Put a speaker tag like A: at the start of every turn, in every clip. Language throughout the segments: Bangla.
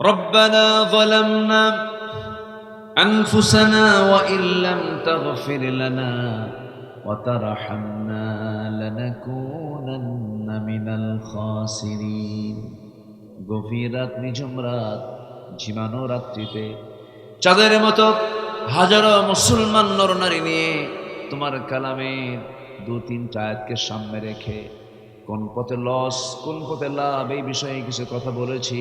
A: ربنا ظلمنا أنفسنا وإن لم تغفر لنا وترحمنا لنكونن من الخاسرين গভীর রাত নিঝুম রাত ঝিমানো রাত্রিতে চাঁদের মতো হাজারো মুসলমান নরনারী নিয়ে তোমার কালামের দু তিনটা আয়াতকে সামনে রেখে কোন পথে লস কোন পথে লাভ, এই বিষয়ে কিছু কথা বলেছি।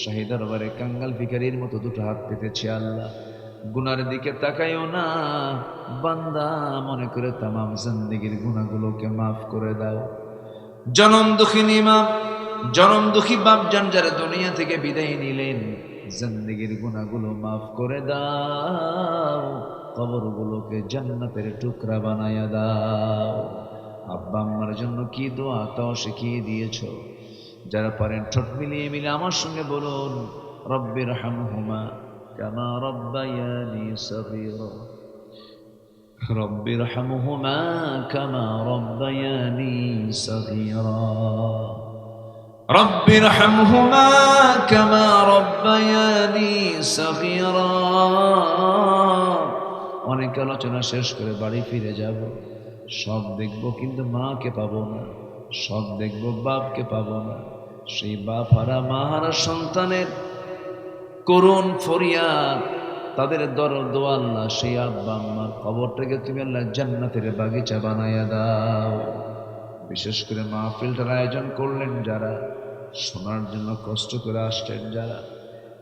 A: শাহিদ দরবারে কাঙ্গাল ভিখারির মতো দুটো হাত পেতেছি আল্লাহ। গুনার দিকে তাকাইও না। বান্দা মনে করে তামাম জিন্দিগির গুণাগুলোকে মাফ করে দাও। জনম দুঃখিনী মা জনম দুঃখী বাপ যান যারা দুনিয়া থেকে বিদায় নিলেন, জিন্দিগির গুণাগুলো মাফ করে দাও। কবরগুলোকে জান্নাতের টুকরা বানায়া দাও। আব্বা আম্মার জন্য কি দোয়া, তাও শিখিয়ে দিয়েছ। যারা পারেন ঠোঁট মিলিয়ে মিলে আমার সঙ্গে বলুন রব্বির হামহুমা কামা রব্বায়ানি সগীর। রব্বির হামহুমা কামা রব্বায়ানি সগীর। রব্বির হামহুমা কামা রব্বায়ানি সগীর। অনেক আলোচনা শেষ করে বাড়ি ফিরে যাব। সব দেখব কিন্তু মাকে পাবো না। সব দেখব বাপকে পাবো না। সেই বাপ হারা মা হারা সন্তানের করুণ ফরিয়াদ তাদের দর দোয়াল্লা সেই আব্বা আম্মার কবরটাকে তুমি আল্লাহ জান্নাতের বাগিচা বানাইয়া দাও। বিশেষ করে মাহফিলটার আয়োজন করলেন যারা, শোনার জন্য কষ্ট করে আসছেন যারা।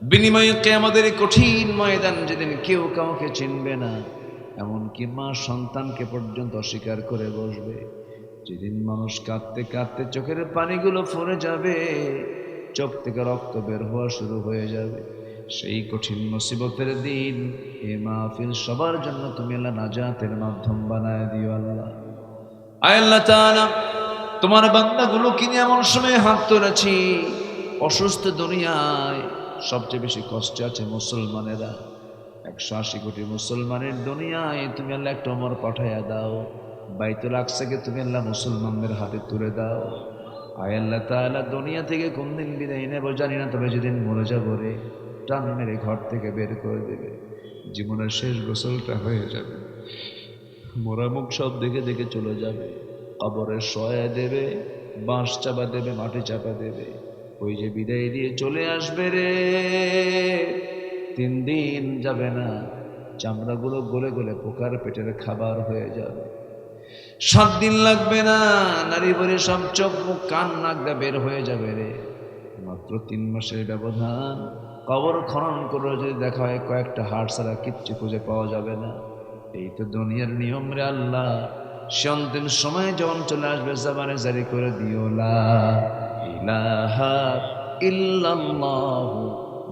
A: বিনিময়ে আমাদের কঠিন ময়দান যেদিন কেউ কাউকে চিনবে না এমনকি মা সন্তানকে পর্যন্ত অস্বীকার করে বসবে। যেদিন মানুষ কাঁদতে কাঁদতে চোখের পানিগুলো ফুরে যাবে, চোখ থেকে রক্ত বের হওয়া শুরু হয়ে যাবে। সেই কঠিন মুসিবতের দিন এ মাহফিল সবার জন্য তুমি আল্লাহ নাজাতের মাধ্যম বানায় দিও আল্লাহ। আয় আল্লাহ তোমার বান্দাগুলো কিনে এমন সময় হাত তুলেছি, অসুস্থ দুনিয়ায় সবচেয়ে বেশি কষ্টে আছে মুসলমানেরা। একশো আশি কোটি মুসলমানের দুনিয়ায় তুমি আল্লাহ একটা অমর পাঠাইয়া দাও। বাইতুল আকসাকে তুমি আল্লাহ মুসলমানদের হাতে তুলে দাও। আয় আল্লাহ তাআলা, দুনিয়া থেকে কোন দিন বিদায় নেব জানি না, তবে যেদিন মরে যাব রে, টান মেরে ঘর থেকে বের করে দেবে। জীবনের শেষ গোসলটা হয়ে যাবে। মোরামুখ সব দেখে দেখে চলে যাবে। কবরে সয়া দেবে, বাঁশ চাপা দেবে, মাটি চাপা দেবে। ওই যে বিদায় দিয়ে চলে আসবে রে। তিন দিন যাবে না। চামড়াগুলো গলে গলে পোকার পেটের খাবার হয়ে যাবে। সাত দিন লাগবে না নারী বলে সব চোখ মুখ কান নাকটা বের হয়ে যাবে রে। মাত্র তিন মাসের ব্যবধান। কবর খনন করে যদি দেখা হয় কয়েকটা হাড় ছাড়া কিচ্ছু খুঁজে পাওয়া যাবে না। এই তো দুনিয়ার নিয়ম রে আল্লাহ। সে অন্তিম সময় যখন চলে আসবে, জাবানে জারি করে দিও লা ইলাহা ইল্লাল্লাহু